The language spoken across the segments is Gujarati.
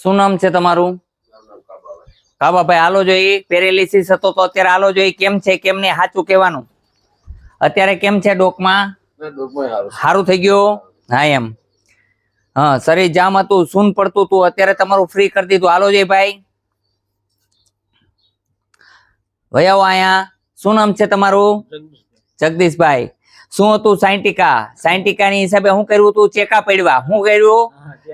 શું નામ છે તમારું? કાબાભાઈ હાલો જોઈ પેરેલિસિસ હતો તો અત્યારે હાલો જોઈ કેમ છે કેમ ને સાચું કહેવાનું. અત્યારે કેમ છે ડોકમાં? સારું થઈ ગયું? હા એમ. હા શરીર જામ હતું સૂન પડતું હતું અત્યારે તમારું ફ્રી કરી દીધું. હાલો જોઈ ભાઈ. આવો અહીંયા. શું નામ છે તમારું? જગદીશભાઈ. શું હતું સાયન્ટિકા સાયન્ટિકા ની હિસાબે શું કર્યું હતું ચેકા પડવા હું કર્યું?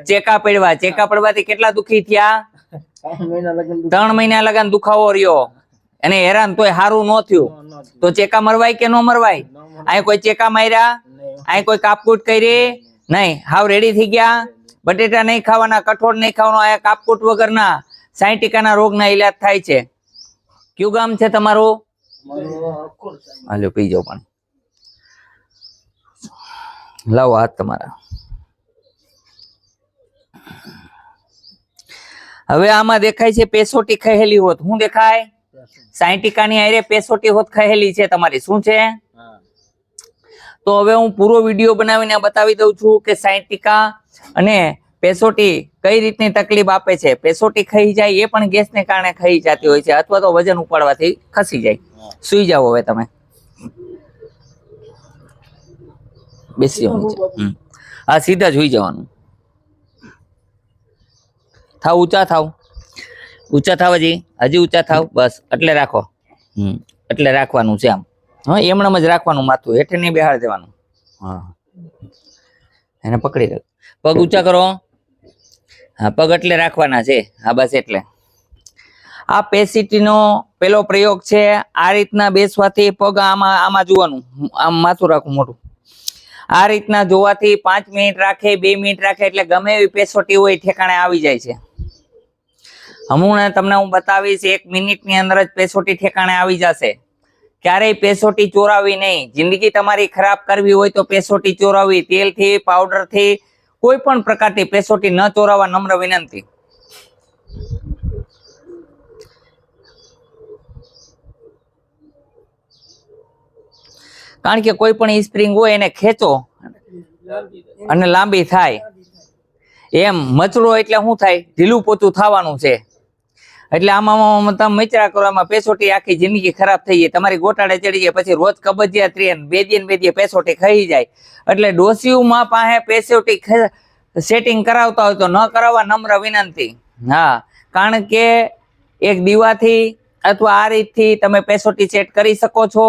ચેકા પડવા ચેકા પડવાથી કેટલા દુખી થયા? ત્રણ મહિના લગાન દુખાવો રહ્યો. અને હેરાન તોય સારું ન થયું. તો ચેકા મરવાય કે ન મરવાય? અહીં કોઈ ચેકા માર્યા? અહીં કોઈ કાપકૂટ કરી? નહીં. હાવ રેડી થઈ ગયા? બટેટા નહીં ખાવાના કઠોળ નહીં ખાવાનો આ કાપકૂટ વગરના સાયન્ટિકાના રોગના ઈલાજ થાય છે. કયું ગામ છે તમારું? હાલો પી જાઓ પણ. લાવો હાથ તમારા. હવે આમાં દેખાય છે પેસોટી ખહેલી હોત. શું દેખાય? સાયન્ટિકાની આરે પેસોટી હોત ખહેલી છે તમારી. શું છે? તો હવે હું પૂરો વીડિયો બનાવીને બતાવી દઉં છું કે સાયન્ટિકા અને પેસોટી કઈ રીતની તકલીફ આપે છે. પેસોટી ખાઈ જાય એ પણ ગેસને કારણે ખાઈ જતી હોય છે અથવા તો વજન ઉપાડવાથી ખસી જાય. સુઈ જાઓ હવે તમે. બેસી આ. હા સીધા જ હોઈ જવાનું. થાવ ઊંચા થાવ. ઊંચા થાવ હજી હજી ઊંચા થાવ. બસ એટલે રાખો. હમ. એટલે રાખવાનું છે આમ. હા એમણામ જ રાખવાનું માથું. હેઠે નહીં બેહાડ દેવાનું. હા. એને પકડી રાખ. પગ ઊંચા કરો. હા પગ એટલે રાખવાના છે. હા બસ એટલે. આ પેસિટીનો પેલો પ્રયોગ છે આ રીતના બેસવાથી પગ આમાં આમાં જોવાનું. આમ માથું રાખવું મોટું આ રીતના જોવાથી પાંચ મિનિટ રાખે બે મિનિટ રાખે એટલે ગમે એવી પેસોટી હોય ઠેકાણે આવી જાય છે. હમણાં તમને હું બતાવીશ, એક મિનિટની અંદર જ પેસોટી ઠેકાણે આવી જશે. ક્યારેય પેસોટી ચોરાવી નહીં. જિંદગી તમારી ખરાબ કરવી હોય તો પેસોટી ચોરાવી, તેલથી, પાવડરથી, કોઈ પણ પ્રકારની પેસોટી ન ચોરાવવા નમ્ર વિનંતી. કારણ કે કોઈ પણ સ્પ્રિંગ હોય એને ખેંચો અને લાંબી થાય. એમ મચરો એટલે શું થાય? ઢીલું પોતું થવાનું છે. એટલે આમાં તમે મચરા કરો, આમાં પેસોટી આખી જિંદગી ખરાબ થઈ જાય. તમારી ગોટાળે ચડી જાય, પછી રોજ કબજિયાત રહે બે દિન બે દી પેસોટી ખાઈ જાય. એટલે ડોસીયુમાં પાસે પેસોટી સેટિંગ કરાવતા હોય તો ન કરાવવા નમ્ર વિનંતી. હા, કારણ કે એક દીવાથી અથવા આ રીતથી તમે પેસોટી સેટ કરી શકો છો,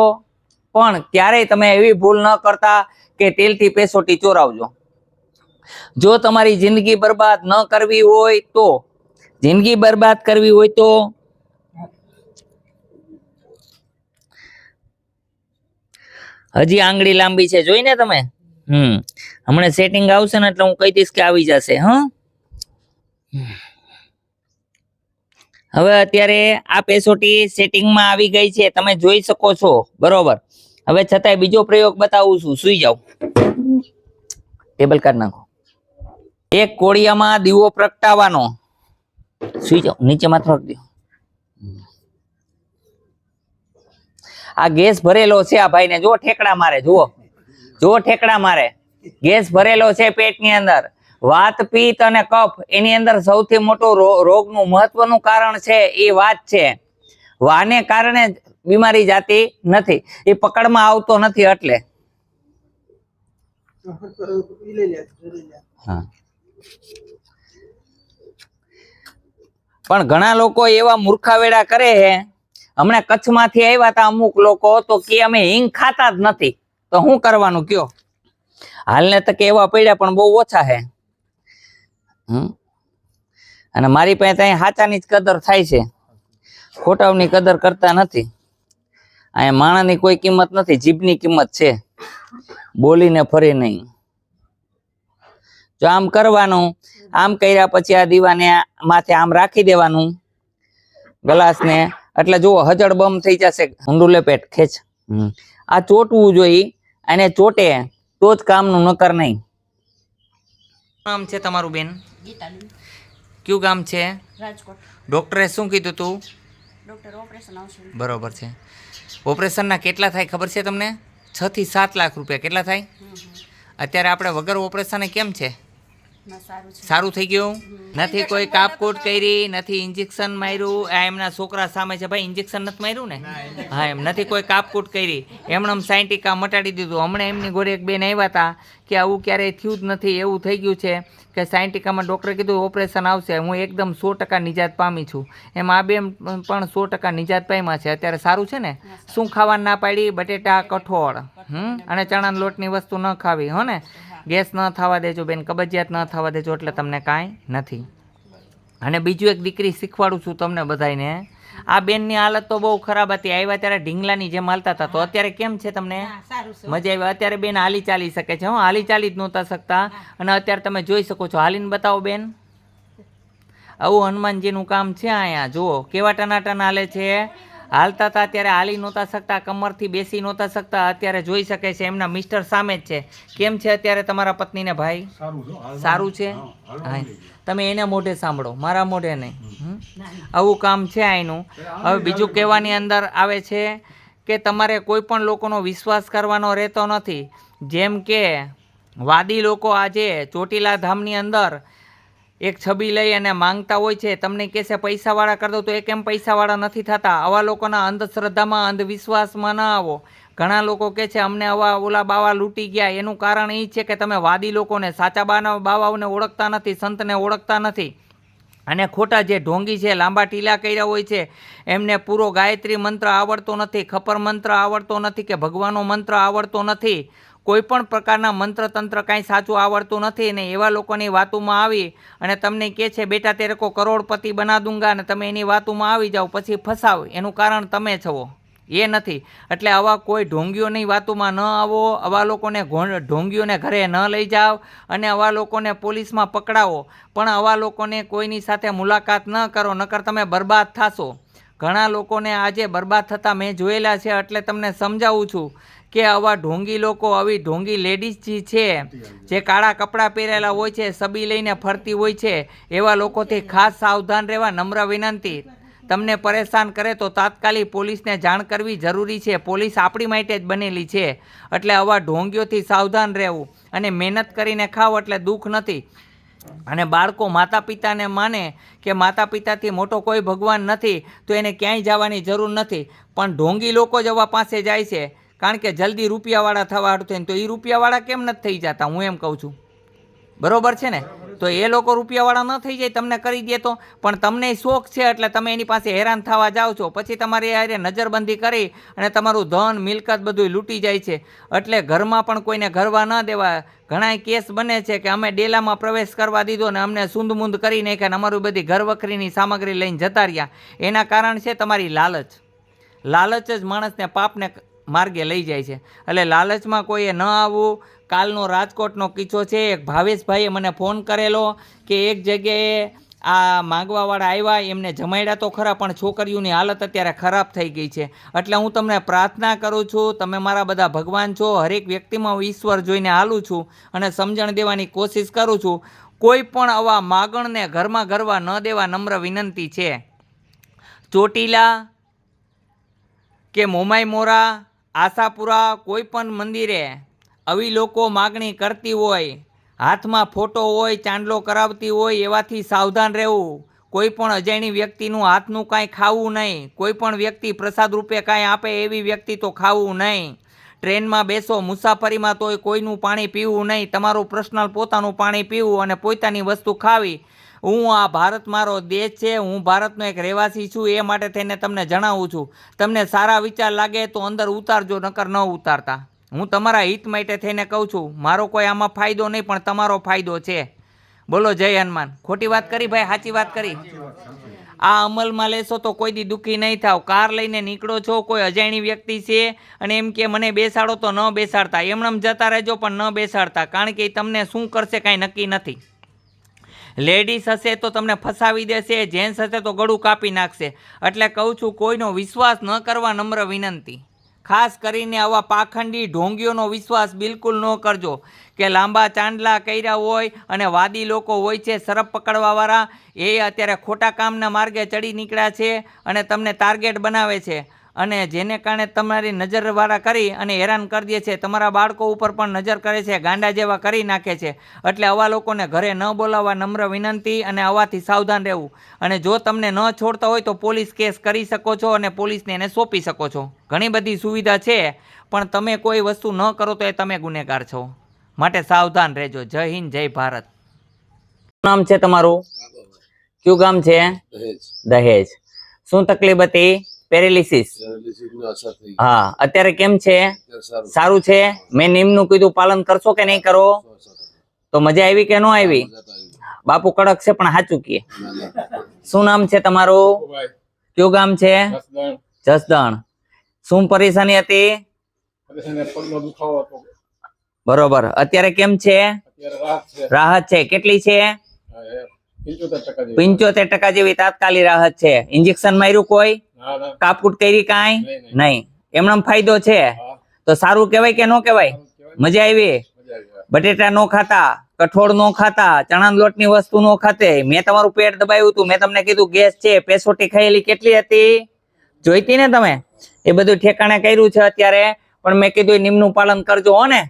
પણ ક્યારેય તમે એવી ભૂલ ન કરતા કે તેલથી પેસોટી ચોરાવજો. જો તમારી જિંદગી બરબાદ ન કરવી હોય તો જિંદગી બરબાદ કરવી હોય તો? હજી આંગળી લાંબી છે જોઈને તમે? હમ. હમણાં સેટિંગ આવશે ને એટલે હું કહી દઈશ કે આવી જશે, હ? હવે અત્યારે આ પેસોટી સેટિંગમાં આવી ગઈ છે, તમે જોઈ શકો છો, બરોબર. હવે છતાંય બીજો પ્રયોગ બતાવું છું, સુઈ જાઓ. ટેબલ કાઢ નાખો. એક કોળિયામાં દીવો પ્રગટાવવાનો. જાઓ, નીચે માથું આ ગેસ ભરેલો છે આ ભાઈને જો ઠેકડા મારે, જુઓ. જો ઠેકડા મારે. ગેસ ભરેલો છે પેટની અંદર. વાત, પિત્ત અને કફ, એની અંદર સૌથી મોટું રોગ રોગનું મહત્વનું કારણ છે, એ વાત છે. વાને કારણે બીમારી જાતી નથી. એ પકડમાં આવતો નથી એટલે. હા. પણ ઘણા લોકો એવા મૂર્ખાવેડા કરે છે. હમણાં કચ્છમાંથી આવ્યા હતા અમુક લોકો તો કે અમે હિંગ ખાતા જ નથી. તો શું કરવાનું કયો? હાલને તકે એવા પડ્યા પણ બહુ ઓછા છે. અને મારી પાસે ત્યાં હાચાની જ કદર થાય છે. ખોટાઓની કદર કરતા નથી. અહીંયા માણાની કોઈ કિંમત નથી, જીભની કિંમત છે. બોલીને ફરી નહીં. જો આમ કરવાનું આમ કર્યા પછી આ દીવાને માથે આમ રાખી દેવાનું ગ્લાસને. એટલે જુઓ હજળ બમ થઈ જશે. ઊંડું લેપેટ ખેંચ. હમ. આ ચોટવું જોઈએ અને ચોટે તો જ કામનું નકર નહીં. નામ છે તમારું બેન? કયું ગામ છે? રાજકોટ. ડોક્ટરે શું કીધું તું? ડોક્ટર ઓપરેશન આવશે. બરોબર છે. ઓપરેશનના કેટલા થાય ખબર છે તમને? છ થી સાત લાખ રૂપિયા. કેટલા થાય? અત્યારે આપણે વગર ઓપરેશને કેમ છે? સારું થઈ ગયું? નથી કોઈ કાપકૂટ કરી નથી ઇન્જેક્શન માર્યું. આ એમના છોકરા સામે છે. ભાઈ ઇન્જેક્શન નથી માર્યું ને? હા એમ. નથી કોઈ કાપકૂટ કરી. એમણે સાયન્ટિકા મટાડી દીધું. હમણાં એમની ઘોડે એક બેન આવ્યા હતા કે આવું ક્યારેય થયું જ નથી એવું થઈ ગયું છે. કે સાયન્ટિકામાં ડૉક્ટરે કીધું ઓપરેશન આવશે, હું એકદમ સો ટકા નિજાત પામી છું. એમ આ બેન પણ સો ટકા નિજાત પામ્યા છે. અત્યારે સારું છે ને? શું ખાવાનું ના પાડી? બટેટા, કઠોળ, હમ? અને ચણાના લોટની વસ્તુ ન ખાવી, હો ને? ગેસ ન થવા દેજો બેન, કબજિયાત ન થવા દેજો, એટલે તમને કાંઈ નથી. અને બીજું એક દીકરી શીખવાડું છું તમને બધાને આ બેનની હાલત તો બહુ ખરાબ હતી. આવ્યા ત્યારે ઢીંગલાની જેમ હાલતા હતા. તો અત્યારે કેમ છે તમને? મજા આવી. અત્યારે બેન હાલી ચાલી શકે છે હો. હાલી ચાલી જ નહોતા શકતા. અને અત્યારે તમે જોઈ શકો છો. હાલીને બતાવો બેન. આવું હનુમાનજીનું કામ છે અહીંયા. જુઓ કેવા ટનાટન હાલે છે. હાલતા હતા ત્યારે હાલી નહોતા શકતા કમરથી બેસી નહોતા શકતા. અત્યારે જોઈ શકે છે એમના મિસ્ટર સામે જ છે. કેમ છે અત્યારે તમારા પત્નીને ભાઈ? સારું છે. હા. તમે એને મોઢે સાંભળો, મારા મોઢે નહીં. આવું કામ છે આનું હવે બીજું કહેવાની અંદર આવે છે કે તમારે કોઈ પણ લોકોનો વિશ્વાસ કરવાનો રહેતો નથી. જેમ કે વાદી લોકો આજે ચોટીલા ધામની અંદર એક છબી લઈ અને માંગતા હોય છે, તમને કહેશે પૈસાવાળા, કરી દો. તો એ કેમ પૈસાવાળા નથી થતા? આવા લોકોના અંધશ્રદ્ધામાં, અંધવિશ્વાસમાં ન આવો. ઘણા લોકો કહે છે, અમને આવા ઓલા બાવા લૂંટી ગયા. એનું કારણ એ છે કે તમે વાદી લોકોને, સાચા બાના બાવાઓને ઓળખતા નથી, સંતને ઓળખતા નથી. અને ખોટા જે ઢોંગી છે, લાંબા ટીલા કર્યા હોય છે, એમને પૂરો ગાયત્રી મંત્ર આવડતો નથી, ખપર મંત્ર આવડતો નથી કે ભગવાનનો મંત્ર આવડતો નથી. કોઈ પણ પ્રકારના મંત્ર તંત્ર કાંઈ સાચું આવડતું નથી ને એવા લોકોની વાતોમાં આવી અને તમને કહે છે, બેટા તેરે કો કરોડપતિ બના દૂંગા અને તમે એની વાતોમાં આવી જાઓ, પછી ફસાવ. એનું કારણ તમે છો. એ નથી. એટલે આવા કોઈ ઢોંગીઓની વાતોમાં ન આવો, આવા લોકોને ઢોંગીઓને ઘરે ન લઈ જાઓ અને આવા લોકોને પોલીસમાં પકડાવો. પણ આવા લોકોને કોઈની સાથે મુલાકાત ન કરો, નકર તમે બરબાદ થશો. ઘણા લોકોને આજે બરબાદ થતાં મેં જોયેલા છે, એટલે તમને સમજાવું છું કે આવા ઢોંગી લોકો, આવી ઢોંગી લેડીઝ જે છે, જે કાળા કપડાં પહેરેલા હોય છે, સબી લઈને ફરતી હોય છે, એવા લોકોથી ખાસ સાવધાન રહેવા નમ્ર વિનંતી. તમને પરેશાન કરે તો તાત્કાલિક પોલીસને જાણ કરવી જરૂરી છે. પોલીસ આપણી માટે જ બનેલી છે. એટલે આવા ઢોંગીઓથી સાવધાન રહેવું અને મહેનત કરીને ખાવ એટલે દુઃખ નથી. અને બાળકો માતા પિતાને માને કે માતા પિતાથી મોટો કોઈ ભગવાન નથી, તો એને ક્યાંય જવાની જરૂર નથી. પણ ઢોંગી લોકો જ આવા પાસે જાય છે. કારણ કે જલ્દી રૂપિયાવાળા થવા હાટું થઈને તો એ રૂપિયાવાળા કેમ નથી થઈ જતા? હું એમ કહું છું. બરોબર છે ને? તો એ લોકો રૂપિયાવાળા ન થઈ જાય, તમને કરી દે તો. પણ તમને શોખ છે એટલે તમે એની પાસે હેરાન થવા જાઓ છો. પછી તમારી હારે નજરબંધી કરી અને તમારું ધન, મિલકત બધું લૂંટી જાય છે. એટલે ઘરમાં પણ કોઈને ઘરવા ન દેવા. ઘણા કેસ બને છે કે અમે ડેલામાં પ્રવેશ કરવા દીધો ને અમને સુંદ-મુંદ કરી નાખ્યા અને અમારું બધી ઘર વખરીની સામગ્રી લઈને જતા રહ્યા. એના કારણ છે તમારી લાલચ. લાલચ જ માણસને પાપને માર્ગે લઈ જાય છે. એટલે લાલચમાં કોઈએ ન આવવું કાલનો રાજકોટનો કિસ્સો છે. એક ભાવેશભાઈએ મને ફોન કરેલો કે એક જગ્યાએ આ માગવાવાળા આવ્યા, એમને જમાડ્યા તો ખરા, પણ છોકરીઓની હાલત અત્યારે ખરાબ થઈ ગઈ છે. એટલે હું તમને પ્રાર્થના કરું છું, તમે મારા બધા ભગવાન છો, હરેક વ્યક્તિમાં હું ઈશ્વર જોઈને હાલું છું અને સમજણ દેવાની કોશિશ કરું છું. કોઈ પણ આવા માગણને ઘરમાં ઘરવા ન દેવા નમ્ર વિનંતી છે. ચોટીલા કે મોમાઈ મોરા આશાપુરા, કોઈ પણ મંદિરે આવી લોકો માગણી કરતી હોય, હાથમાં ફોટો હોય, ચાંદલો કરાવતી હોય, એવાથી સાવધાન રહેવું. કોઈ પણ અજાણી વ્યક્તિનું હાથનું કાંઈ ખાવું નહીં. કોઈ પણ વ્યક્તિ પ્રસાદ રૂપે કાંઈ આપે એવી વ્યક્તિ તો ખાવું નહીં. ટ્રેનમાં બેસો, મુસાફરીમાં તોય કોઈનું પાણી પીવું નહીં. તમારું પર્સનલ પોતાનું પાણી પીવું અને પોતાની વસ્તુ ખાવી. હું આ ભારત મારો દેશ છે, હું ભારતનો એક રહેવાસી છું, એ માટે થઈને તમને જણાવું છું. તમને સારા વિચાર લાગે તો અંદર ઉતારજો, નકર ન ઉતારતા. હું તમારા હિત માટે થઈને કહું છું, મારો કોઈ આમાં ફાયદો નહીં, પણ તમારો ફાયદો છે. બોલો, જય હનુમાન. ખોટી વાત કરી ભાઈ, સાચી વાત કરી. આ અમલમાં લેશો તો કોઈ દી દુઃખી નહીં થાવ. કાર લઈને નીકળો છો, કોઈ અજાણી વ્યક્તિ છે અને એમ કે મને બેસાડો તો ન બેસાડતા. એમણમ જતા રહેજો, પણ ન બેસાડતા. કારણ કે એ તમને શું કરશે કાંઈ નક્કી નથી. લેડીઝ હશે તો તમને ફસાવી દેશે, જેન્ટ્સ હશે તો ગળું કાપી નાખશે. એટલે કહું છું, કોઈનો વિશ્વાસ ન કરવા નમ્ર વિનંતી. ખાસ કરીને આવા પાખંડી ઢોંગીઓનો વિશ્વાસ બિલકુલ ન કરજો કે લાંબા ચાંદલા કર્યા હોય અને વાદી લોકો હોય છે સરપ પકડવાવાળા, એ અત્યારે ખોટા કામના માર્ગે ચડી નીકળ્યા છે અને તમને ટાર્ગેટ બનાવે છે. અને જેને કારણે તમારી નજરવાળા કરી અને હેરાન કરી દે છે. તમારા બાળકો ઉપર પણ નજર કરે છે ગાંડા જેવા કરી નાખે છે. એટલે આવા લોકોને ઘરે ન બોલાવવા નમ્ર વિનંતી અને આવાથી સાવધાન રહેવું. અને જો તમને ન છોડતા હોય તો પોલીસ કેસ કરી શકો છો અને પોલીસને એને સોંપી શકો છો. ઘણી બધી સુવિધા છે પણ તમે કોઈ વસ્તુ ન કરો તો એ તમે ગુનેગાર છો. માટે સાવધાન રહેજો. જય હિન્દ જય ભારત. નામ છે તમારું? કયું ગામ છે? દહેજ. દહેજ. શું તકલીફ હતી? પેરેલિસિસ પેરાલિસિસની અસર થઈ હા અત્યારે કેમ છે? સારું. સારું છે? મેં નિયમનું કીધું પાલન કરશો કે નહીં કરો. તો મજા આવી કે ન આવી. બાપુ કડક છે પણ સાચું કીએ. શું નામ છે તમારું? કયું ગામ છે? જસદણ. શું પરેશાની હતી? બરોબર. અત્યારે કેમ છે? રાહત છે. કેટલી છે? પંચોતેર ટકા જેવી તાત્કાલિક રાહત છે. ઇન્જેક્શન માર્યું કોઈ? કાપકૂટ કરી કાંઈ? નહીં. નહીં. ફાયદો છે. તો સારું કહેવાય કે ન કહેવાય? મજા આવી. બટેટા નો ખાતા કઠોળ નો ખાતા ચણા લોટની વસ્તુ નો ખાતે. મેં તમારું પેટ દબાવ્યું હતું. મેં તમને કીધું ગેસ છે પેસોટી ખાયેલી કેટલી હતી? જોઈતી ને તમે? એ બધું ઠેકાણે કર્યું છે અત્યારે. પણ મેં કીધું નિમનું પાલન કરજો હો ને.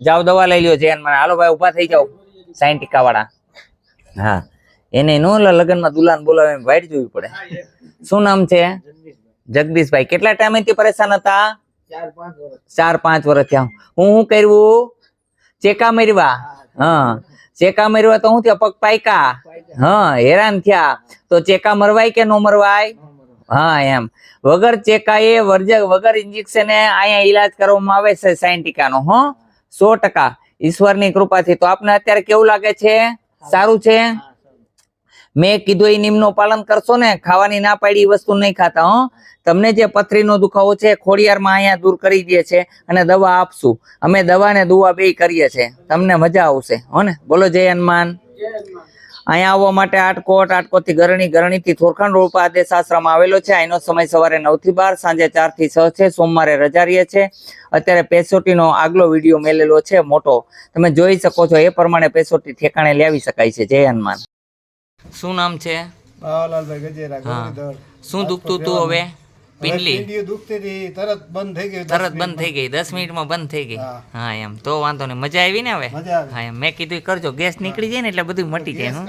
જાઓ દવા લઈ લ્યો જેન મને હાલો ભાઈ ઊભા થઈ જાઓ. સાયન્ટિકા વાળા હા. એને નો લગ્નમાં દુલાન બોલાવે વાઈટ જોવી પડે. શું નામ છે? જગદીશભાઈ. કેટલા ટાઈમથી પરેશાન હતા? ચાર પાંચ વર્ષ થયા. હું શું કર્યું? ચેકા મરવા હા ચેકા મરવા તો હું થયા? પગ પાયકા? હા હેરાન થયા. તો ચેકા મરવાય કે નો મરવાય? હા એમ. વગર ચેકાએ વર્જ વગર ઇન્જેક્શને અહીંયા ઈલાજ કરવામાં આવે છે સાયન્ટિકાનો હો. સો ટકા. ઈશ્વરની કૃપાથી. તો આપને અત્યારે કેવું લાગે છે? સારું છે? મેં કીધું એ નિયમનું પાલન કરશો ને, ખાવાની ના પાડી વસ્તુ નહીં ખાતા, હો. તમને જે પથરીનો દુખાવો છે, ખોડિયારમાં અહીંયા દૂર કરી દે છે અને દવા આપશું. અમે દવા ને દુવા બે કરીએ છીએ. તમને મજા આવશે, હો ને? બોલો, જય હનુમાન. અહીંયા આવવા માટે આટકોટ, આટકોટથી ગરણી, ગરણીથી થોરખંડ રોડ આદેશ આશ્રમ આવેલો છે. અહીંનો સમય સવારે નવથી બાર, સાંજે ચારથી છ છે. સોમવારે રજા રહીએ છે અત્યારે પેસોટીનો આગલો વીડિયો મેલેલો છે, મોટો. તમે જોઈ શકો છો, એ પ્રમાણે પેસોટી ઠેકાણે લાવી શકાય છે. જય હનુમાન. શું નામ છે? બાવાલાલભાઈ ગજેરા ગોરીધર. શું દુખતું તું હવે? પિંડલી? દુખતી હતી તરત બંધ થઈ ગઈ તરત બંધ થઈ ગઈ દસ મિનિટમાં. બંધ થઈ ગઈ. હા. એમ. તો વાંધો નહીં. મજા આવી ને હવે? હા એમ. મેં કીધું કરજો. ગેસ નીકળી જાય ને એટલે બધું મટી જાય હં.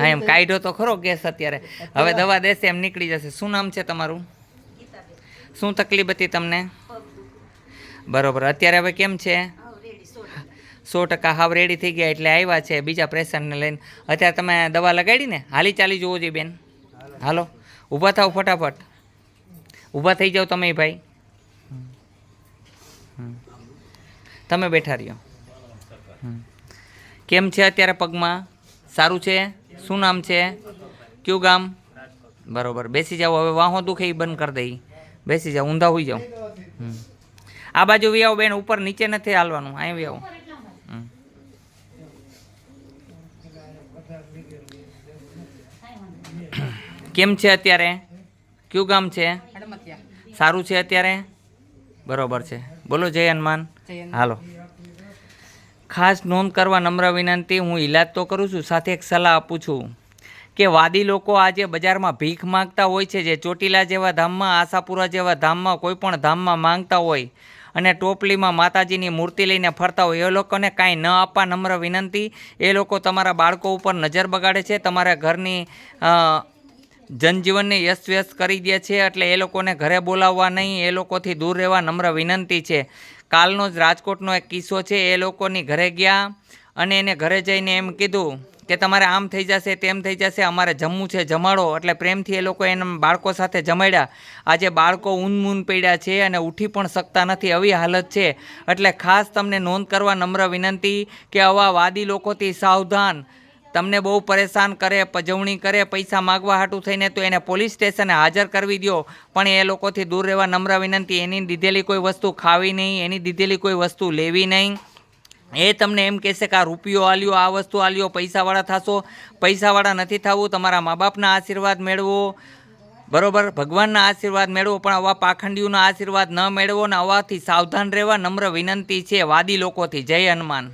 હા એમ? કાઢ્યો તો ખરો ગેસ અત્યારે. હવે દવા દેશે એમ નીકળી જશે. શું નામ છે તમારું? શું તકલીફ હતી તમને? બરોબર. અત્યારે હવે કેમ છે? સો ટકા હાવ રેડી થઈ ગયા એટલે આવ્યા છે બીજા પ્રેશરને લઈને. અત્યારે તમે દવા લગાડીને હાલી ચાલી જોવો જોઈએ બેન. હાલો, ઊભા થાવ ફટાફટ. ઊભા થઈ જાઓ તમે ભાઈ. તમે બેઠા રહ્યો. કેમ છે અત્યારે પગમાં? સારું છે? શું નામ છે? કયું ગામ? બરોબર, બેસી જાઓ, હવે વાહો દુખે એ બંધ કરી દઈ બેસી જાઓ, ઊંધા હોઈ જાઓ. આ બાજુ વી આવો બેન, ઉપર નીચે નથી હાલવાનું, અહીં આવો. કેમ છે અત્યારે? કયું ગામ છે? સારું છે અત્યારે? બરોબર છે. બોલો જય હનુમાન. હાલો. ખાસ નોંધ કરવા નમ્ર વિનંતી હું ઈલાજ તો કરું છું સાથે એક સલાહ આપું છું કે વાદી લોકો આજે બજારમાં ભીખ માંગતા હોય છે જે ચોટીલા જેવા ધામમાં આશાપુરા જેવા ધામમાં કોઈ પણ ધામમાં માંગતા હોય અને ટોપલીમાં માતાજીની મૂર્તિ લઈને ફરતા હોય એ લોકોને કાંઈ ન આપવા નમ્ર વિનંતી. એ લોકો તમારા બાળકો ઉપર નજર બગાડે છે તમારા ઘરની જનજીવનને યસ્ત કરી દે છે એટલે એ લોકોને ઘરે બોલાવવા નહીં, એ લોકોથી દૂર રહેવા નમ્ર વિનંતી છે. કાલનો જ રાજકોટનો એક કિસ્સો છે, એ લોકોની ઘરે ગયા અને એને ઘરે જઈને એમ કીધું કે તમારે આમ થઈ જશે, તેમ થઈ જશે, અમારે જમવું છે, જમાડો. એટલે પ્રેમથી એ લોકો એના બાળકો સાથે જમાડ્યા. આજે બાળકો ઊન પડ્યા છે અને ઉઠી પણ શકતા નથી, આવી હાલત છે. એટલે ખાસ તમને નોંધ કરવા નમ્ર વિનંતી કે આવા વાદી લોકોથી સાવધાન તમને બહુ પરેશાન કરે, પજવણી કરે, પૈસા માગવા હાટું થઈને તો એને પોલીસ સ્ટેશને હાજર કરવી દો પણ એ લોકોથી દૂર રહેવા નમ્ર વિનંતી, એની દીધેલી કોઈ વસ્તુ ખાવી નહીં, એની દીધેલી કોઈ વસ્તુ લેવી નહીં. એ તમને એમ કહેશે કે આ રૂપિયો આલ્યો, આ વસ્તુ આલ્યો, પૈસાવાળા થશો. પૈસાવાળા નથી થવું, તમારા મા બાપના આશીર્વાદ મેળવો. બરોબર? ભગવાનના આશીર્વાદ મેળવો, પણ આવા પાખંડીઓના આશીર્વાદ ન મેળવો ને આવાથી સાવધાન રહેવા નમ્ર વિનંતી છે, વાદી લોકોથી. જય હનુમાન.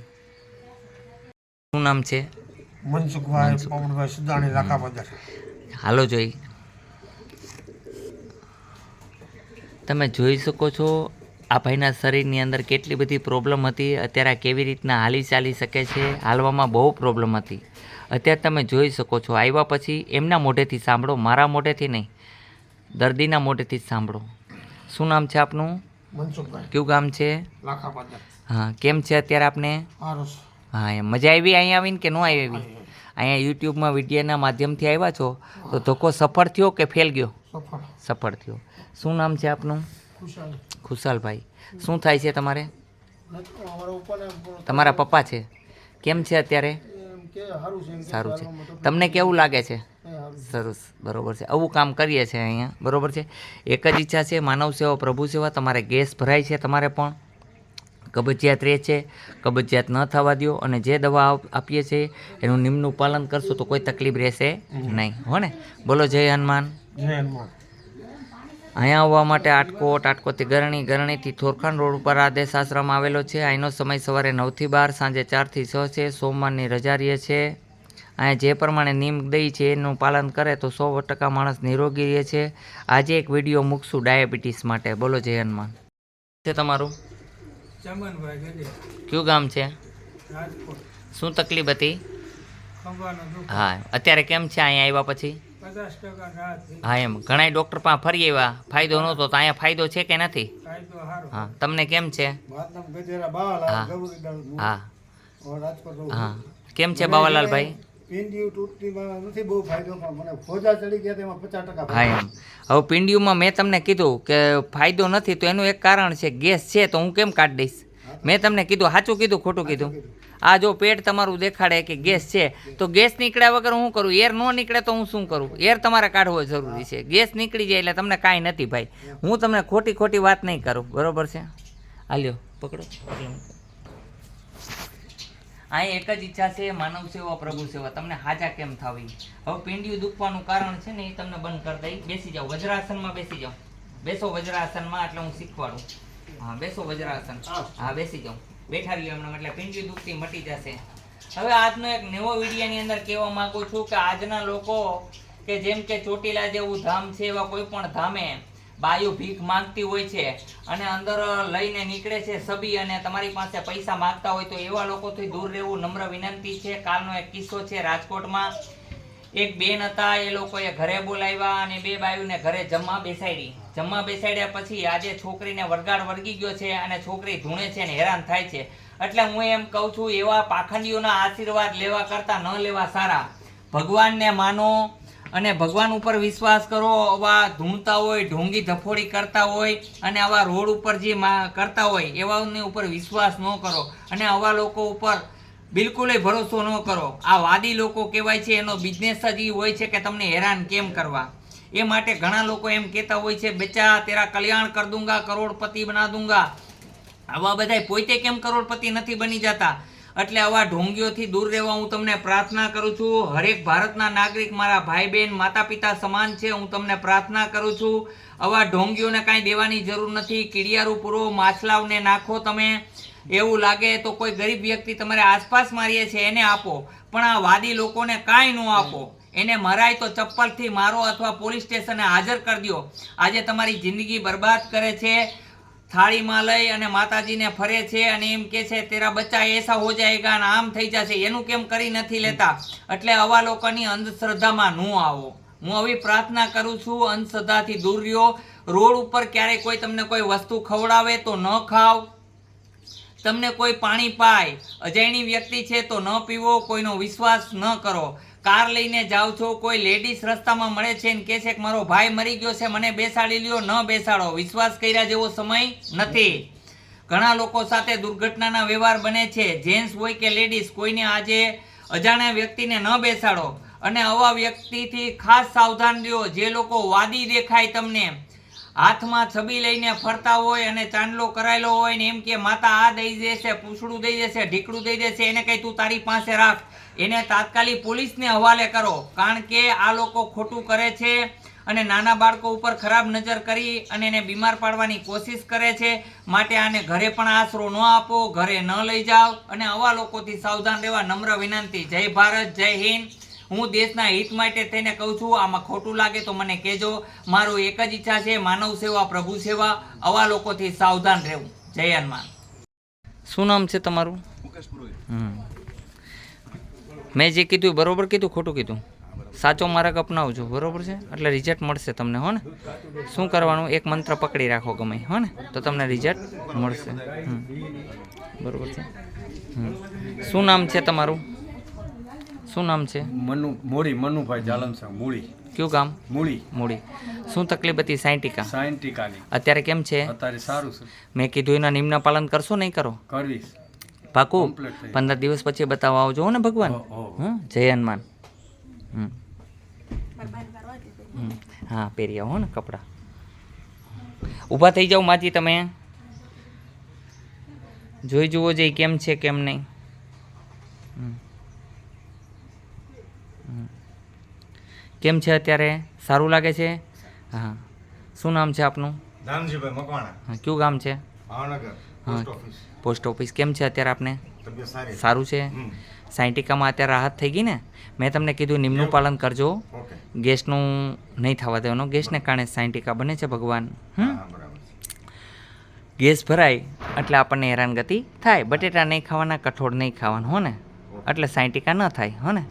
શું નામ છે? મનસુખભાઈ પવનભાઈ સુદાણી બજાર. હાલો જોઈ. તમે જોઈ શકો છો આ ભાઈના શરીરની અંદર કેટલી બધી પ્રોબ્લેમ હતી અત્યારે આ કેવી રીતના હાલી ચાલી શકે છે હાલવામાં બહુ પ્રોબ્લેમ હતી. અત્યારે તમે જોઈ શકો છો આવ્યા પછી એમના મોઢેથી સાંભળો મારા મોઢેથી નહીં દર્દીના મોઢેથી જ સાંભળો. શું નામ છે આપનું? મનસુખભાઈ. કયું ગામ છે? હા કેમ છે અત્યારે આપને? હા એમ. મજા આવી અહીંયા આવીને કે ન આવી? આવી. અહીંયા યુટ્યુબમાં વિડીયોના માધ્યમથી આવ્યા છો? તો ધોકો સફળ થયો કે ફેલ ગયો? સફળ. થયો. શું નામ છે આપનું? ખુશાલભાઈ. શું થાય છે તમારે? તમારા પપ્પા છે. કેમ છે અત્યારે? સારું છે તમને કેવું લાગે છે. સરસ. બરોબર છે. આવું કામ કરીએ છીએ અહીંયા. બરોબર છે? એક જ ઈચ્છા છે માનવ સેવા પ્રભુ સેવા. તમારે ગેસ ભરાય છે તમારે પણ? કબજિયાત રહે છે કબજિયાત ન થવા દો અને જે દવા આપીએ છીએ એનું નિમનું પાલન કરશો તો કોઈ તકલીફ રહેશે નહીં. હો ને? બોલો જય હનુમાન. જય હનુમાન. અહીંયા આવવા માટે આટકોટ આટકોથી ગરણી ગરણીથી થોરખાન રોડ ઉપર આદેશ આશ્રમ આવેલો છે. અહીંનો સમય સવારે નવથી બાર સાંજે ચારથી છ છે. સોમવારની રજા રહે છે. અહીંયા જે પ્રમાણે નિયમ દઈ છે એનું પાલન કરે તો સો ટકા માણસ નિરોગી રહે છે. આજે એક વીડિયો મૂકશું ડાયાબિટીસ માટે. બોલો જય હનુમાન. છે તમારું? કયું ગામ છે? રાજકોટ. શું તકલીફ હતી? હા અત્યારે કેમ છે અહીંયા આવ્યા પછી? હા એમ. ઘણા ડૉક્ટર પાસે ફરી આવ્યા. ફાયદો નહોતો તો અહીંયા ફાયદો છે કે નથી? હા તમને કેમ છે? હા. હા. હા. કેમ છે બાવાલાલભાઈ? પિંડિયું તૂટતીમાં નથી બહુ ફાયદો પણ મને. ખોજા ચડી ગયા તેમાં પચાસ ટકા હા એમ. હવે પિંડિયુમાં મેં તમને કીધું કે ફાયદો નથી તો એનું એક કારણ છે ગેસ છે તો હું કેમ કાઢી દઈશ? મેં તમને કીધું સાચું કીધું ખોટું કીધું. આ જો પેટ તમારું દેખાડે કે ગેસ છે તો ગેસ નીકળ્યા વગર હું કરું? એર ન નીકળે તો હું શું કરું? એર તમારે કાઢવો જરૂરી છે. ગેસ નીકળી જાય એટલે તમને કાંઈ નથી ભાઈ. હું તમને ખોટી ખોટી વાત નહીં કરું. બરોબર છે? હાલ્યો પકડો. અહીં એક જ ઈચ્છા છે માનવ સેવા પ્રભુ સેવા. તમને હાજા કેમ થાવી? હવે પિંડિયું દુખવાનું કારણ છે ને એ તમને બંધ કરી દઈ. બેસી જાઓ વજ્રાસનમાં બેસી જાઓ. બેસો વજ્રાસનમાં એટલે હું શીખવાડું. હા બેસો વજ્રાસન. હા. બેસી જાઓ. બેઠા રહ્યો હમણાં એટલે પિંડિયું દુખતી મટી જશે. હવે આજનો એક નવો વિડીયાની અંદર કહેવા માંગુ છું કે આજના લોકો કે જેમ કે ચોટીલા જેવું ધામ છે એવા કોઈ પણ ધામે બાયું ભીખ માંગતી હોય છે અને અંદર લઈને નીકળે છે સબી અને તમારી પાસે પૈસા માંગતા હોય તો એવા લોકોથી દૂર રહેવું નમ્ર વિનંતી છે. કાલનો એક કિસ્સો છે રાજકોટમાં. એક બેન હતા, એ લોકોએ ઘરે બોલાવ્યા અને બે બાયુને ઘરે જમવા બેસાડી. જમવા બેસાડ્યા પછી આજે છોકરીને વરગાડ વળગી ગયો છે અને છોકરી ધૂણે છે અને હેરાન થાય છે. એટલે હું એમ કહું છું, એવા પાખંડીઓના આશીર્વાદ લેવા કરતાં ન લેવા સારા. ભગવાનને માનો અને ભગવાન ઉપર વિશ્વાસ કરો, આવા ધૂણતા હોય, ઢોંગી ધફોડી કરતા હોય અને આવા રોડ ઉપર જે કરતા હોય, એવાની ઉપર વિશ્વાસ ન કરો અને આવા લોકો ઉપર બિલકુલ ભરોસો ન કરો. આ વાદી લોકો કહેવાય છે, એનો બિઝનેસ જ એ હોય છે કે તમને હેરાન કેમ કરવા? એ માટે ઘણા લોકો એમ કહેતા હોય છે, બેચા, તેરા કલ્યાણ કર દુંગા, કરોડપતિ બના દુંગા. આવા બધાય પોતે કેમ કરોડપતિ નથી બની જતા? એટલે આવા ઢોંગીઓથી દૂર રહેવા હું તમને પ્રાર્થના કરું છું. હરેક ભારતના નાગરિક મારા ભાઈ બહેન માતા પિતા સમાન છે, હું તમને પ્રાર્થના કરું છું. આવા ઢોંગીઓને કાંઈ દેવાની જરૂર નથી. કીડિયારું પૂરો માછલાવને નાખો તમે. એવું લાગે તો કોઈ ગરીબ વ્યક્તિ તમારે આસપાસ મારીએ છે, એને આપો. પણ આ વાદી લોકોને કાંઈ ન આપો. એને મરાય તો ચપ્પલથી મારો અથવા પોલીસ સ્ટેશને હાજર કરી દો. આજે તમારી જિંદગી બરબાદ કરે છે. થાળીમાં લઈ અને માતાજીને ફરે છે અને એમ કે છે, તેરા બચ્ચા એસા હો જાયગા અને આમ થઈ જશે. એનું કેમ કરી નથી લેતા? એટલે આવા લોકોની અંધશ્રદ્ધામાં ન આવો. હું આવી પ્રાર્થના કરું છું, અંધશ્રદ્ધાથી દૂર રહ્યો. રોડ ઉપર ક્યારેય કોઈ તમને કોઈ વસ્તુ ખવડાવે તો ન ખાવ. તમને કોઈ પાણી પાય. અજાયણી વ્યક્તિ છે તો ન પીવો, કોઈનો વિશ્વાસ ન કરો. કાર લઈને જાઓ છો, કોઈ લેડીઝ રસ્તામાં મળે છે ને કહે છે કે મારો ભાઈ મરી ગયો છે, મને બેસાડી લ્યો, ન બેસાડો. વિશ્વાસ કર્યા જેવો સમય નથી. ઘણા લોકો સાથે દુર્ઘટનાના વ્યવહાર બને છે. જેન્ટ્સ હોય કે લેડીઝ કોઈને આજે અજાણ્યા વ્યક્તિને ન બેસાડો. અને આવા વ્યક્તિથી ખાસ સાવધાન રહ્યો. જે લોકો વાદી દેખાય તમને, હાથમાં છબી લઈને ફરતા હોય અને ચાંદલો કરાયેલો હોય ને એમ કે, માતા આ દઈ દેશે, પૂછડું દઈ દેશે, ઢીકડું દઈ દેશે, એને કંઈ તું તારી પાસે રાખ. એને તાત્કાલિક પોલીસને હવાલે કરો. કારણ કે આ લોકો ખોટું કરે છે અને નાના બાળકો ઉપર ખરાબ નજર કરી અને એને બીમાર પાડવાની કોશિશ કરે છે. માટે આને ઘરે પણ આશરો ન આપો ઘરે ન લઈ જાઓ અને આવા લોકોથી સાવધાન રહેવા નમ્ર વિનંતી. જય ભારત જય હિન્દ. હું દેશના હિત માટે થઈને કહું છું આમાં ખોટું લાગે તો મને કહેજો. મારું એક જ ઈચ્છા છે માનવ સેવા પ્રભુ સેવા. આવા લોકોથી સાવધાન રહેવું. જય હનુમાન. શું નામ છે તમારું? હમ. મેં જે કીધું બરોબર કીધું ખોટું કીધું? સાચો માર્ગ અપનાવજો બરોબર છે? એટલે રિઝલ્ટ મળશે તમને હો ને? શું કરવાનું? એક મંત્ર પકડી રાખો ગમે હો ને? તો તમને રિઝલ્ટ મળશે. બરોબર છે. શું નામ છે તમારું? શું નામ છે? મનુ મોડી મનુભાઈ જાલમસા મૂળી. કયું ગામ? મૂળી. મૂડી શું તકલીફ હતી સાયન્ટિકા સાયન્ટિકાની અત્યારે કેમ છે? અત્યારે સારું છે. મેં કીધું એના નિયમના પાલન કરશો નહીં કરો? કરવીશ. પાકું? પંદર દિવસ પછી બતાવવા આવજો ને ભગવાન. હો, જય હનુમાન. હા પહેરી આવો હો ને કપડાં. ઊભા થઈ જાઓ માજી તમે. જોઈ જુઓ જે કેમ છે કેમ નહીં. કેમ છે અત્યારે? સારું લાગે છે? હા. શું નામ છે આપનું? ધાનજીભાઈ મકવાણા. હા કયું ગામ છે? Bhavnagar. Post office post office કેમ છે અત્યારે આપને? સારું છે. સાયન્ટિકામાં અત્યારે રાહત થઈ ગઈ ને? મેં તમને કીધું નિમનું પાલન કરજો. ગેસનું નહીં થવા દેવાનું. ગેસને કારણે સાયન્ટિકા બને છે ભગવાન. ગેસ ભરાય એટલે આપણને હેરાનગતિ થાય. બટેટા નહીં ખાવાના કઠોળ નહીં ખાવાનું હો ને? એટલે સાયન્ટિકા ન થાય હો ને?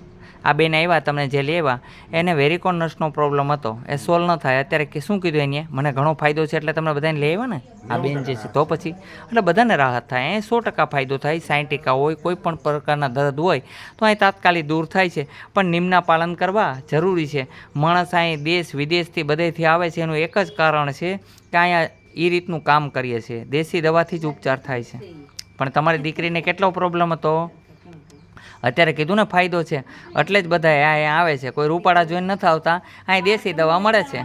આ બેન આવ્યા તમને જે લેવા એને વેરિકોન નર્સનો પ્રોબ્લેમ હતો. એ સોલ્વ ન થાય. અત્યારે કે શું કીધું એને? મને ઘણો ફાયદો છે એટલે તમને બધાને લઈ આવ્યા ને? આ બેન જે છે તો પછી? એટલે બધાને રાહત થાય. એ સો ટકા ફાયદો થાય. સાયન્ટિકા હોય કોઈ પણ પ્રકારના દર્દ હોય તો અહીં તાત્કાલિક દૂર થાય છે. પણ નિમના પાલન કરવા જરૂરી છે. માણસ અહીં દેશ વિદેશથી બધેથી આવે છે. એનું એક જ કારણ છે કે અહીંયા એ રીતનું કામ કરીએ છીએ. દેશી દવાથી જ ઉપચાર થાય છે. પણ તમારી દીકરીને કેટલો પ્રોબ્લેમ હતો? અત્યારે કીધું ને ફાયદો છે. એટલે જ બધા અહીંયા આવે છે. કોઈ રૂપાળા જોઈને નથી આવતા. અહીં દેશી દવા મળે છે.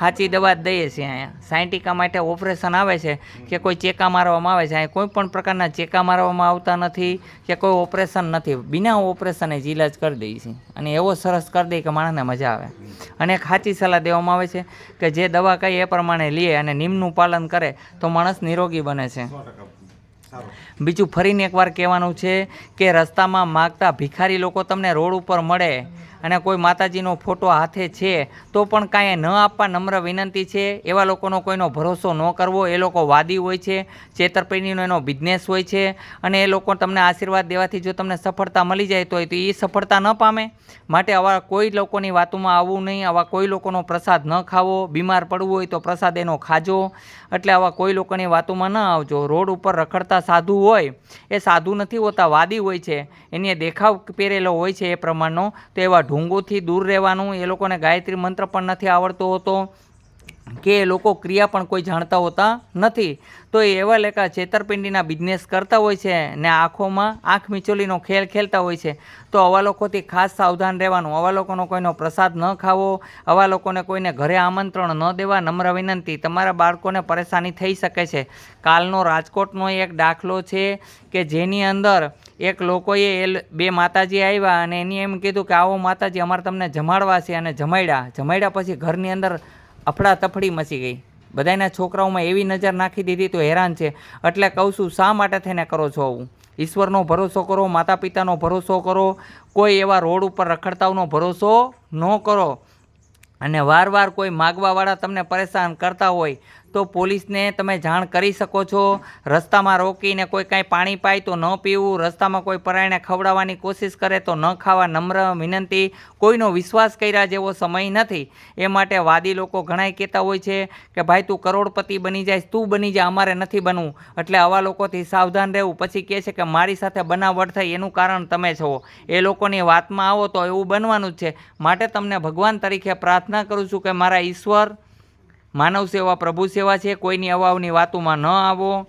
સાચી દવા જ દઈએ છીએ અહીંયા. સાયન્ટિકા માટે ઓપરેશન આવે છે કે કોઈ ચેકા મારવામાં આવે છે. અહીંયા કોઈ પણ પ્રકારના ચેકા મારવામાં આવતા નથી કે કોઈ ઓપરેશન નથી. બિના ઓપરેશને જ ઈલાજ કરી દઈએ છીએ. અને એવો સરસ કરી દઈએ કે માણસને મજા આવે. અને એક સાચી સલાહ દેવામાં આવે છે કે જે દવા કઈ એ પ્રમાણે લે અને નિયમનું પાલન કરે તો માણસ નિરોગી બને છે. બીજું ફરીને એકવાર કહેવાનું છે કે રસ્તામાં માગતા ભિખારી લોકો તમને રોડ ઉપર મળે. અને કોઈ માતાજીનો ફોટો હાથે છે, તો પણ કાંઈ ન આપવા નમ્ર વિનંતી છે. એવા લોકોનો કોઈનો ભરોસો ન કરવો. એ લોકો વાદી હોય છે છેતરપિંડીનો એનો બિઝનેસ હોય છે અને એ લોકો તમને આશીર્વાદ દેવાથી જો તમને સફળતા મળી જાય તો એ સફળતા ન પામે. માટે આવા કોઈ લોકોની વાતોમાં આવવું નહીં. આવા કોઈ લોકોનો પ્રસાદ ન ખાવો. બીમાર પડવું હોય તો પ્રસાદ એનો ખાજો. એટલે આવા કોઈ લોકોની વાતોમાં ન આવજો. રોડ ઉપર રખડતા સાધુ હોય, એ સાધુ નથી હોતા, વાદી હોય છે. એને દેખાવ પહેરેલો હોય છે એ પ્રમાણનો. તો એવા ઢોંગોથી દૂર રહેવાનું, એ લોકોને ગાયત્રી મંત્ર પણ નથી આવડતો હોતો, કે એ લોકો ક્રિયા પણ કોઈ જાણતા હોતા નથી. તો એ એવા લેખા છેતરપિંડીના બિઝનેસ કરતા હોય છે ને આંખોમાં આંખ મિચોલીનો ખેલ ખેલતા હોય છે. તો આવા લોકોથી ખાસ સાવધાન રહેવાનું. આવા લોકોનો કોઈનો પ્રસાદ ન ખાવો, આવા લોકોને કોઈને ઘરે આમંત્રણ ન દેવા નમ્ર વિનંતી. તમારા બાળકોને પરેશાની થઈ શકે છે. કાલનો રાજકોટનો એક દાખલો છે કે જેની અંદર એક લોકોએ એ બે માતાજી આવ્યા અને એની એમ કીધું કે આવો માતાજી અમારે તમને જમાડવા છે અને જમાડ્યા. જમાડ્યા પછી ઘરની અંદર અફડા તફડી મચી ગઈ. બધાના છોકરાઓમાં એવી નજર નાખી દીધી તો હેરાન છે. એટલે કહું છું, શા માટે થઈને કરો છો આવું? ઈશ્વરનો ભરોસો કરો માતા પિતાનો ભરોસો કરો, કોઈ એવા રોડ ઉપર રખડતાઓનો ભરોસો ન કરો. અને વાર વાર કોઈ માગવાવાળા તમને પરેશાન કરતા હોય તો પોલીસને તમે જાણ કરી શકો છો. રસ્તામાં રોકીને કોઈ કાંઈ પાણી પાય તો ન પીવું. રસ્તામાં કોઈ પરાયણે ખવડાવવાની કોશિશ કરે તો ન ખાવા નમ્ર વિનંતી. કોઈનો વિશ્વાસ કર્યા જેવો સમય નથી. એ માટે વાદી લોકો ઘણાય કહેતા હોય છે કે, ભાઈ, તું કરોડપતિ બની જાય, તું બની જા, અમારે નથી બનવું. એટલે આવા લોકોથી સાવધાન રહેવું. પછી કહે છે કે, મારી સાથે બનાવટ થઈ એનું કારણ તમે છો. એ લોકોની વાતમાં આવો તો એવું બનવાનું જ છે. માટે તમને ભગવાન તરીકે પ્રાર્થના કરું છું કે મારા ઈશ્વર માનવ સેવા, પ્રભુ સેવા છે, કોઈની અવાવની વાતોમાં ન આવો.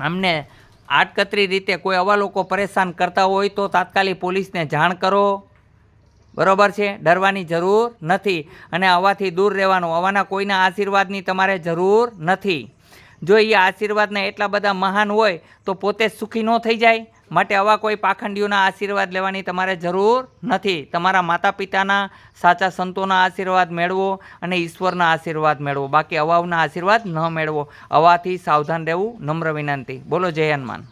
અમને આડકતરી રીતે કોઈ આવા લોકો પરેશાન કરતા હોય તો તાત્કાલિક પોલીસને જાણ કરો. બરોબર છે? ડરવાની જરૂર નથી. અને આવાથી દૂર રહેવાનું, આવાના કોઈના આશીર્વાદની તમારે જરૂર નથી. જો એ આશીર્વાદના એટલા બધા મહાન હોય, તો પોતે સુખી ન થઈ જાય. માટે આવા કોઈ પાખંડીઓના આશીર્વાદ લેવાની તમારે જરૂર નથી. તમારા માતા પિતાના સાચા સંતોના આશીર્વાદ મેળવો અને ઈશ્વરના આશીર્વાદ મેળવો. બાકી અવાવના આશીર્વાદ ન મેળવો. અવાથી સાવધાન રહેવું નમ્ર વિનંતી. બોલો જય હનુમાન.